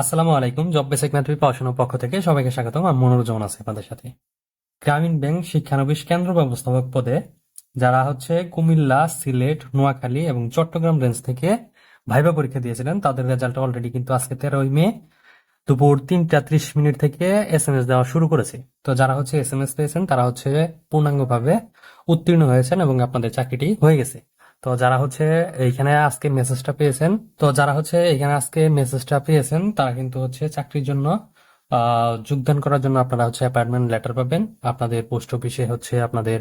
আসসালামু আলাইকুম, job basic mathematic পড়াশোনার পক্ষ থেকে সবাইকে স্বাগতম। আমি মনোরঞ্জন আছে আপনাদের সাথে। গ্রামীণ ব্যাংক শিক্ষানবিশ কেন্দ্র ব্যবস্থাপক পদে, যারা হচ্ছে কুমিল্লা, সিলেট, নোয়াখালী এবং চট্টগ্রাম রেঞ্জ থেকে ভাইবা পরীক্ষা দিয়েছিলেন, তাদের রেজাল্ট অলরেডি কিন্তু আজকে তেরোই মে দুপুর তিনটা ত্রিশ মিনিট থেকে এস এম এস দেওয়া শুরু করেছে। তো যারা হচ্ছে এস এম এস পেয়েছেন, তারা হচ্ছে পূর্ণাঙ্গভাবে উত্তীর্ণ হয়েছেন এবং আপনাদের চাকরিটি হয়ে গেছে। তো যারা হচ্ছে এইখানে আজকে মেসেজটা পেয়েছেন, তো যারা হচ্ছে এখানে আজকে মেসেজটা পেয়েছেন, তারা কিন্তু হচ্ছে চাকরির জন্য যোগদান করার জন্য আপনারা হচ্ছে অ্যাপয়েন্টমেন্ট লেটার পাবেন। আপনাদের পোস্ট অফিসে হচ্ছে আপনাদের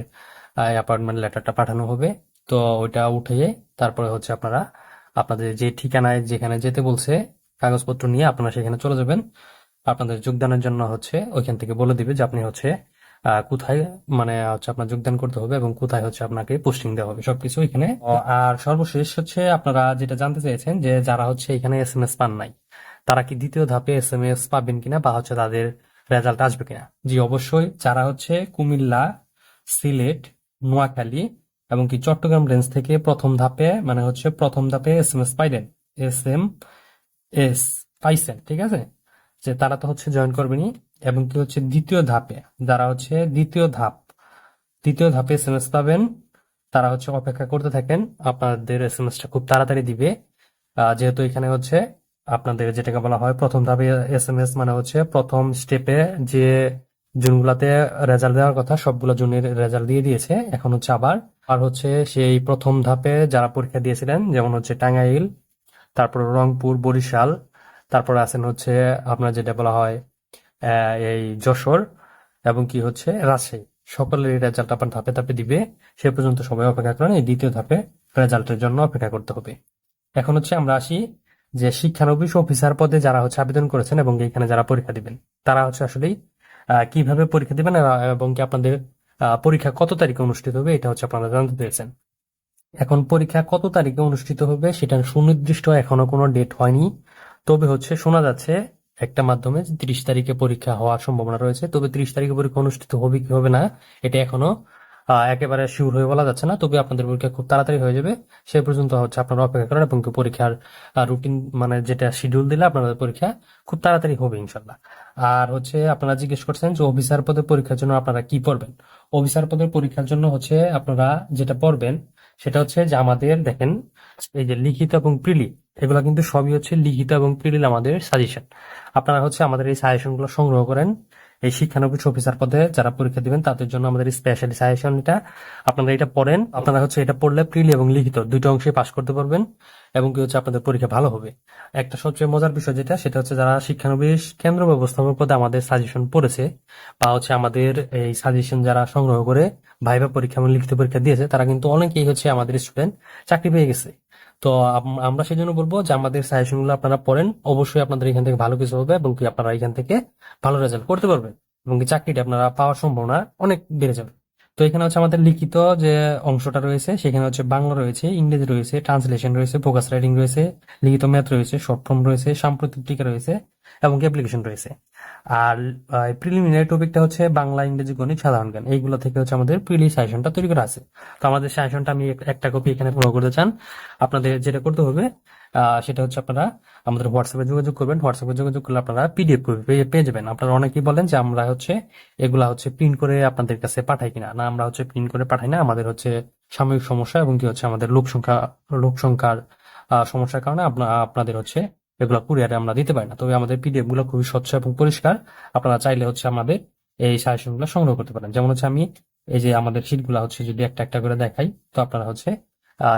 অ্যাপয়েন্টমেন্ট লেটারটা পাঠানো হবে। তো ওইটা উঠে তারপরে হচ্ছে আপনারা আপনাদের যে ঠিকানায় যেখানে যেতে বলছে, কাগজপত্র নিয়ে আপনারা সেখানে চলে যাবেন। আপনাদের যোগদানের জন্য হচ্ছে ওইখান থেকে বলে দিবে যে আপনি হচ্ছে কোথায় মানে হচ্ছে আপনার যোগদান করতে হবে এবং কোথায় হচ্ছে আপনাকে পোস্টিং দেওয়া হবে সবকিছু এখানে। আর সর্বশেষ হচ্ছে আপনারা যেটা জানতে চাইছেন যে যারা হচ্ছে এখানে এস এম এস পান নাই তারা কি দ্বিতীয় ধাপে এস এম এস পাবেন কিনা বা হচ্ছে তাদের রেজাল্ট আসবে কিনা? জি অবশ্যই। যারা হচ্ছে কুমিল্লা সিলেট নোয়াখালী এবং কি চট্টগ্রাম রেঞ্জ থেকে প্রথম ধাপে মানে হচ্ছে প্রথম ধাপে এস এম এস পাইলেন এস এম এস পাইছেন ঠিক আছে? যে তারা তো হচ্ছে জয়েন করবেনি এবং কি হচ্ছে দ্বিতীয় ধাপে, যারা হচ্ছে দ্বিতীয় ধাপ, দ্বিতীয় ধাপে এস এম এস পাবেন, তারা হচ্ছে অপেক্ষা করতে থাকেন, আপনাদের এস এম এসটা খুব তাড়াতাড়ি দিবে। যেহেতু এখানে হচ্ছে আপনাদের যেটাকে বলা হয় প্রথম ধাপে এস এম এস মানে হচ্ছে প্রথম স্টেপে যে জুনগুলাতে রেজাল্ট দেওয়ার কথা, সবগুলো জুনের রেজাল্ট দিয়ে দিয়েছে, এখন হচ্ছে আবার। আর হচ্ছে সেই প্রথম ধাপে যারা পরীক্ষা দিয়েছিলেন, যেমন হচ্ছে টাঙ্গাইল, তারপর রংপুর, বরিশাল তারপর আছেন হচ্ছে আপনার যেটা বলা হয় এই যশোর এবং কি হচ্ছে রাজশাহী। সকলের রেজাল্ট আপনার ধাপে ধাপে দিবে। সে পর্যন্ত সবাই অপেক্ষা করেন। এই দ্বিতীয় ধাপে রেজাল্টের জন্য অপেক্ষা করতে হবে। এখন হচ্ছে আমরা আসি যে শিক্ষানবিশ অফিসার পদে যারা হচ্ছে আবেদন করেছেন এবং এখানে যারা পরীক্ষা দিবেন, তারা হচ্ছে আসলেই কীভাবে পরীক্ষা দিবেন এবং কি আপনাদের পরীক্ষা কত তারিখে অনুষ্ঠিত হবে এটা হচ্ছে আপনারা জানতে পেরেছেন। এখন পরীক্ষা কত তারিখে অনুষ্ঠিত হবে সেটা সুনির্দিষ্ট এখনও কোনো ডেট হয়নি। তবে হচ্ছে শোনা যাচ্ছে একটা মাধ্যমে তিরিশ তারিখে পরীক্ষা হওয়ার সম্ভাবনা রয়েছে। তবে ত্রিশ তারিখে পরীক্ষা অনুষ্ঠিত হবে কি হবে না, এটা এখনও একেবারে শিওর হয়ে বলা যাচ্ছে না। তবে আপনাদের পরীক্ষা খুব তাড়াতাড়ি হয়ে যাবে। সে পর্যন্ত হচ্ছে আপনারা অপেক্ষা করেন এবং পরীক্ষার রুটিন মানে যেটা শিডিউল দিলে আপনাদের পরীক্ষা খুব তাড়াতাড়ি হবে ইনশাল্লাহ আর হচ্ছে আপনারা জিজ্ঞেস করছেন যে অফিসার পদের পরীক্ষার জন্য আপনারা কি পড়বেন? অফিসার পদের পরীক্ষার জন্য হচ্ছে আপনারা যেটা পড়বেন, সেটা হচ্ছে যে আমাদের দেখেন, এই যে লিখিত এবং প্রিলি এগুলো কিন্তু সবই হচ্ছে লিখিত এবং প্রিলিল আমাদের সাজেশন আপনারা হচ্ছে আমাদের এই সাজেশনগুলো সংগ্রহ করেন। এই শিক্ষানবিশ অফিসার পদে যারা পরীক্ষা দিবেন, তাদের জন্য আমাদের স্পেশালি সাজেশন এটা। আপনারা এটা পড়েন। আপনারা হচ্ছে এটা পড়লে প্রিল এবং লিখিত দুটো অংশে পাশ করতে পারবেন এবং কি হচ্ছে আপনাদের পরীক্ষা ভালো হবে। একটা সবচেয়ে মজার বিষয় যেটা, সেটা হচ্ছে যারা শিক্ষানবিশ কেন্দ্র ব্যবস্থাপক পদে আমাদের সাজেশন পড়েছে বা হচ্ছে আমাদের এই সাজেশন যারা সংগ্রহ করে ভাইবা পরীক্ষা এবং লিখিত পরীক্ষা দিয়েছে, তারা কিন্তু অনেকেই হচ্ছে আমাদের স্টুডেন্ট চাকরি পেয়ে গেছে। তো আমরা সেই জন্য বলব যে আমাদের সাজেশনগুলো আপনারা পড়েন। অবশ্যই আপনাদের এখান থেকে ভালো কিছু হবে এবং কি আপনারা এখান থেকে ভালো রেজাল্ট করতে পারবেন এবং কি চাকরিটা আপনারা পাওয়ার সম্ভাবনা অনেক বেড়ে যাবে। তো এখানে হচ্ছে আমাদের লিখিত যে অংশটা রয়েছে, সেখানে হচ্ছে বাংলা রয়েছে, ইংরেজি রয়েছে ট্রান্সলেশন রয়েছে ফোকাস রাইটিং রয়েছে, লিখিত ম্যাথ রয়েছে শর্ট ফর্ম রয়েছে, সাম্প্রতিক টিকা রয়েছে এবং অ্যাপ্লিকেশন রয়েছে। আর প্রিলিমিনারি টপিকটা হচ্ছে বাংলা, ইংরেজি, গণিত, সাধারণ জ্ঞান। এইগুলো থেকে হচ্ছে আমাদের প্রিলি সাজেশনটা তৈরি করা আছে। তো আমাদের সাজেশনটা আমি একটা কপি এখানে প্রয়োগ করতে চান। আপনাদের যেটা করতে হবে সেটা হচ্ছে আপনারা আমাদের হোয়াটসঅ্যাপে যোগাযোগ করবেন। হোয়াটসঅ্যাপে যোগাযোগ করলে আপনারা পিডিএফ পেয়ে পেয়ে যাবেন। আপনারা অনেকেই বলেন যে আমরা হচ্ছে এগুলা হচ্ছে প্রিন্ট করে আপনাদের কাছে পাঠাই কিনা। না, আমরা হচ্ছে প্রিন্ট করে পাঠাই না। আমাদের হচ্ছে সাময়িক সমস্যা এবং কি হচ্ছে আমাদের লোক সংখ্যা, লোক সংখ্যার সমস্যার কারণে আপনা, আপনাদের হচ্ছে এগুলো কুরিয়ারে আমরা দিতে পারি না। তবে আমাদের পিডিএফগুলো খুবই স্বচ্ছ এবং পরিষ্কার। আপনারা চাইলে হচ্ছে আমাদের এই সাজেশনগুলো সংগ্রহ করতে পারেন। যেমন হচ্ছে আমি এই যে আমাদের শীটগুলা হচ্ছে যদি একটা একটা করে দেখাই তো আপনারা হচ্ছে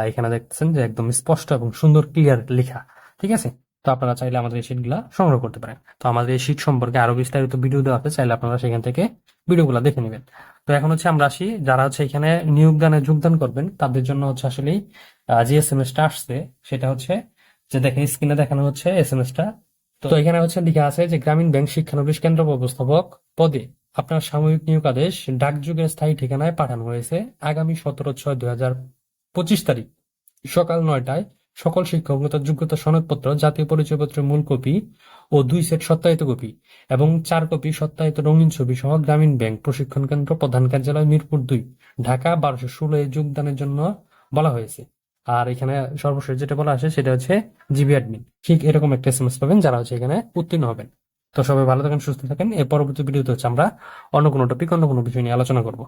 এখানে দেখতেছেন যে একদম স্পষ্ট এবং সুন্দর ক্লিয়ার লেখা। ঠিক আছে? তো আপনারা চাইলে আমাদের এই শীটগুলা সংগ্রহ করতে পারেন। তো আমাদের এই শীট সম্পর্কে আরও বিস্তারিত ভিডিও দেওয়া আছে চাইলে আপনারা সেখান থেকে ভিডিও ভিডিওগুলো দেখে নেবেন। তো এখন হচ্ছে আমরা আসি যারা হচ্ছে এখানে নিয়োগদানে যোগদান করবেন তাদের জন্য হচ্ছে আসলেই আহ, যে এম আসছে সেটা হচ্ছে যে দেখেন, স্ক্রিনে দেখানো হচ্ছে এস এম এসটা তো এখানে হচ্ছে লেখা আছে যে গ্রামীণ ব্যাংক শিক্ষানবিশ কেন্দ্র ব্যবস্থাপক পদে আপনার সাময়িক নিয়োগ আদেশ ডাকযোগের স্থায়ী ঠিকানায় পাঠানো হয়েছে আগামী সতেরো ছয় দুই হাজার পঁচিশ তারিখ। সকাল নয়টায় সকল শিক্ষকতার যোগ্যতা সনদপত্র, জাতীয় পরিচয়পত্রের মূল কপি ও দুই সেট সত্যায়িত কপি এবং চার কপি সত্যায়িত রঙিন ছবি সহ গ্রামীণ ব্যাংক প্রশিক্ষণ কেন্দ্র প্রধান কার্যালয় মিরপুর দুই, ঢাকা বারোশো ষোলো এ যোগদানের জন্য বলা হয়েছে। আর এখানে সর্বশেষ যেটা বলা আছে সেটা হচ্ছে জিবি অ্যাডমিন। ঠিক এরকম একটা এসএমএস পাবেন যারা হচ্ছে এখানে উত্তীর্ণ হবেন। তো সবাই ভালো থাকেন, সুস্থ থাকেন। এর পরবর্তী ভিডিওতে হচ্ছে আমরা অন্য কোনো টপিক অন্য কোনো বিষয় নিয়ে আলোচনা করব।